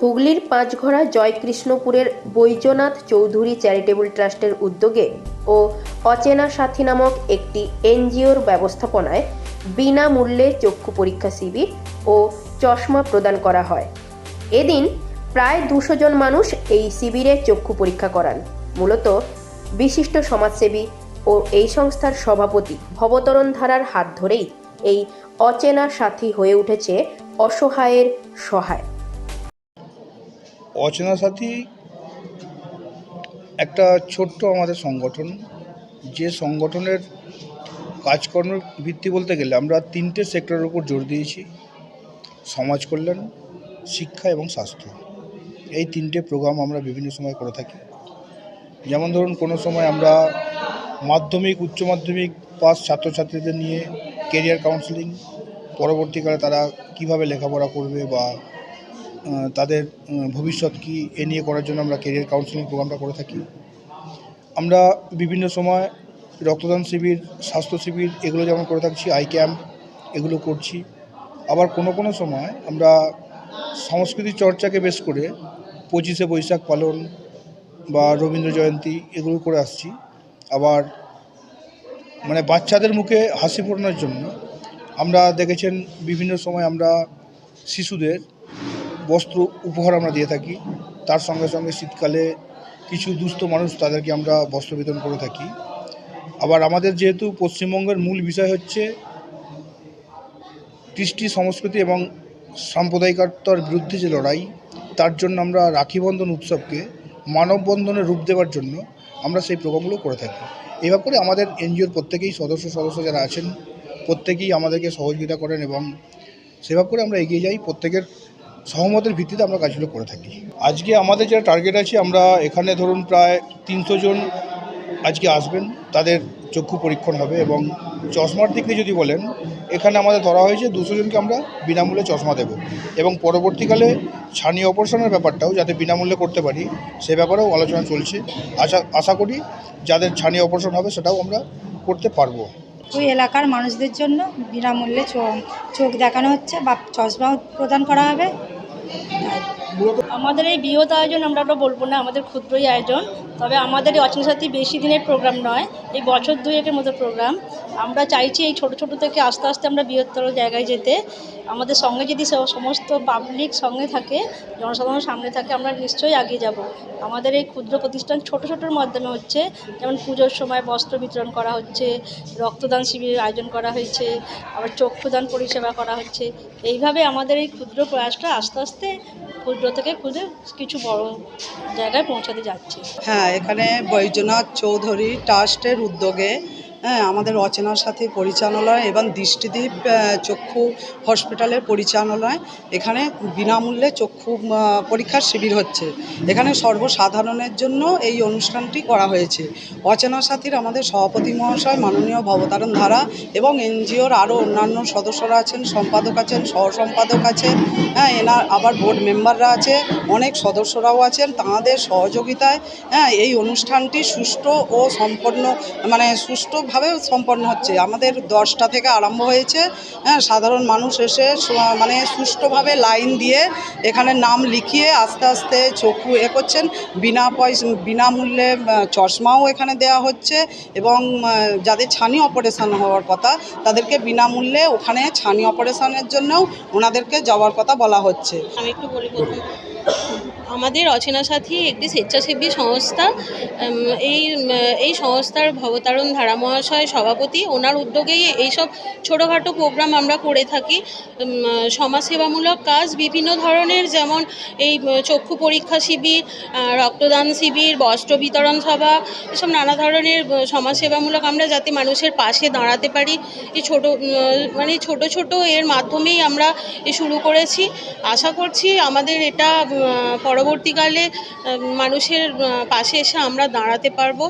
হুগলির পাঁচঘড়া জয়কৃষ্ণপুরের বৈদ্যনাথ চৌধুরী চ্যারিটেবল ট্রাস্টের উদ্যোগে ও অচেনা সাথী নামক একটি এনজিওর ব্যবস্থাপনায় বিনামূল্যে চক্ষু পরীক্ষা শিবির ও চশমা প্রদান করা হয়। এদিন প্রায় দুশো জন মানুষ এই শিবিরে চক্ষু পরীক্ষা করান। মূলত বিশিষ্ট সমাজসেবী ও এই সংস্থার সভাপতি ভবতরণ ধারার হাত ধরেই এই অচেনা সাথী হয়ে উঠেছে অসহায়ের সহায়। অচেনা সাথী একটা ছোট্ট আমাদের সংগঠন। যে সংগঠনের কাজকর্মের ভিত্তি বলতে গেলে আমরা তিনটে সেক্টরের উপর জোর দিয়েছি, সমাজ কল্যাণ, শিক্ষা এবং স্বাস্থ্য। এই তিনটে প্রোগ্রাম আমরা বিভিন্ন সময় করে থাকি। যেমন ধরুন, কোনো সময় আমরা মাধ্যমিক, উচ্চ মাধ্যমিক পাস ছাত্রছাত্রীদের নিয়ে কেরিয়ার কাউন্সেলিং পরবর্তীকালে তারা কীভাবে লেখাপড়া করবে বা তাদের ভবিষ্যৎ কি এ নিয়ে করার জন্য আমরা কেরিয়ার কাউন্সিলিং প্রোগ্রামটা করে থাকি। আমরা বিভিন্ন সময় রক্তদান শিবির, স্বাস্থ্য শিবির এগুলো যেমন করে থাকছি আই ক্যাম্প এগুলো করছি। আবার কোনো কোনো সময় আমরা সংস্কৃতি চর্চাকে বেশ করে পঁচিশে বৈশাখ পালন বা রবীন্দ্র জয়ন্তী এগুলো করে আসছি। আবার মানে বাচ্চাদের মুখে হাসি ফোটানোর জন্য আমরা দেখেছেন বিভিন্ন সময় আমরা শিশুদের বস্ত্র উপহার আমরা দিয়ে থাকি। তার সঙ্গে সঙ্গে শীতকালে কিছু দুস্থ মানুষ তাদেরকে আমরা বস্ত্র বিতরণ করে থাকি। আবার আমাদের যেহেতু পশ্চিমবঙ্গের মূল বিষয় হচ্ছে কৃষ্টি সংস্কৃতি এবং সাম্প্রদায়িকতার বিরুদ্ধে যে লড়াই, তার জন্য আমরা রাখি বন্ধন উৎসবকে মানববন্ধনের রূপ দেওয়ার জন্য আমরা সেই প্রোগ্রামগুলো করে থাকি। এবার করে আমাদের এনজিওর প্রত্যেকেই সদস্য সদস্য যারা আছেন, প্রত্যেকেই আমাদেরকে সহযোগিতা করেন এবং সেভাবে করে আমরা এগিয়ে যাই। প্রত্যেকের সহমতের ভিত্তিতে আমরা কাজগুলো করে থাকি। আজকে আমাদের যেটা টার্গেট আছে, আমরা এখানে ধরুন প্রায় তিনশো জন আজকে আসবেন, তাদের চক্ষু পরীক্ষণ হবে এবং চশমার দিক যদি বলেন, এখানে আমাদের ধরা হয়েছে দুশো জনকে আমরা বিনামূল্যে চশমা দেব। এবং পরবর্তীকালে ছানি অপারেশনের ব্যাপারটাও যাতে বিনামূল্যে করতে পারি, সে ব্যাপারেও আলোচনা চলছে। আশা আশা করি যাদের ছানি অপারেশন হবে সেটাও আমরা করতে পারব। ওই এলাকার মানুষদের জন্য বিনামূল্যে চোখ দেখানো হচ্ছে বা চশমাও প্রদান করা হবে। আমাদের এই বৃহৎ আয়োজন আমরা বলব না, আমাদের ক্ষুদ্রই আয়োজন। তবে আমাদের এই অচেনা সাথী বেশি দিনের প্রোগ্রাম নয়, এই বছর দুয়েকের মতো প্রোগ্রাম। আমরা চাইছি এই ছোট ছোট থেকে আস্তে আস্তে আমরা বৃহত্তর জায়গায় যেতে। আমাদের সঙ্গে যদি সমস্ত পাবলিক সঙ্গে থাকে জনসাধারণ সামনে থাকে, আমরা নিশ্চয়ই এগিয়ে যাব। আমাদের এই ক্ষুদ্র প্রতিষ্ঠান ছোট ছোটোর মাধ্যমে হচ্ছে, যেমন পুজোর সময় বস্ত্র বিতরণ করা হচ্ছে, রক্তদান শিবিরের আয়োজন করা হয়েছে, আবার চক্ষুদান পরিষেবা করা হচ্ছে। এইভাবে আমাদের এই ক্ষুদ্র প্রয়াসটা আস্তে আস্তে ক্ষুদ্র থেকে ক্ষুদ্র কিছু বড় জায়গায় পৌঁছাতে যাচ্ছে। হ্যাঁ এখানে বৈদ্যনাথ চৌধুরী ট্রাস্টের উদ্যোগে হ্যাঁ আমাদের অচেনার সাথে পরিচালনায় এবং দৃষ্টিদীপ আহ, চক্ষু হসপিটালের পরিচালনায় এখানে বিনামূল্যে চক্ষু পরীক্ষার শিবির হচ্ছে। এখানে সর্বসাধারণের জন্য এই অনুষ্ঠানটি করা হয়েছে। অচেনা সাথীর আমাদের সভাপতি মহাশয় মাননীয় ভবতারণ ধারা এবং এনজিওর আরও অন্যান্য সদস্যরা আছেন সম্পাদক আছেন সহসম্পাদক আছেন হ্যাঁ এনার আবার বোর্ড মেম্বাররা আছে অনেক সদস্যরাও আছেন। তাঁদের সহযোগিতায় হ্যাঁ এই অনুষ্ঠানটি সুষ্ঠু ও সম্পন্ন মানে সুষ্ঠুভাবে সম্পন্ন হচ্ছে। আমাদের দশটা থেকে আরম্ভ হয়েছে। হ্যাঁ সাধারণ মানুষ এসে মানে সুষ্ঠুভাবে লাইন দিয়ে এখানে নাম লিখিয়ে আস্তে আস্তে চক্ষু এ করছেন। বিনা পয়সা, বিনামূল্যে চশমাও এখানে দেওয়া হচ্ছে এবং যাদের ছানি অপারেশন হওয়ার কথা, তাদেরকে বিনামূল্যে ওখানে ছানি অপারেশনের জন্যও ওনাদেরকে যাওয়ার কথা বলা হচ্ছে। আমি একটু বলি আমাদের অচেনা সাথী একটি স্বেচ্ছাসেবী সংস্থা এই এই সংস্থার ভবতারণ ধারা মহাশয় সভাপতি ওনার উদ্যোগেই এইসব ছোটোখাটো প্রোগ্রাম আমরা করে থাকি। সমাজসেবামূলক কাজ বিভিন্ন ধরনের যেমন এই চক্ষু পরীক্ষা শিবির রক্তদান শিবির বস্ত্র বিতরণ সভা এসব নানা ধরনের সমাজসেবামূলক আমরা যাতে মানুষের পাশে দাঁড়াতে পারি। এই ছোটো মানে ছোট ছোট এর মাধ্যমেই আমরা শুরু করেছি। আশা করছি আমাদের এটা উম, পরবর্তীকালে মানুষের পাশে এসে আমরা দাঁড়াতে পারব।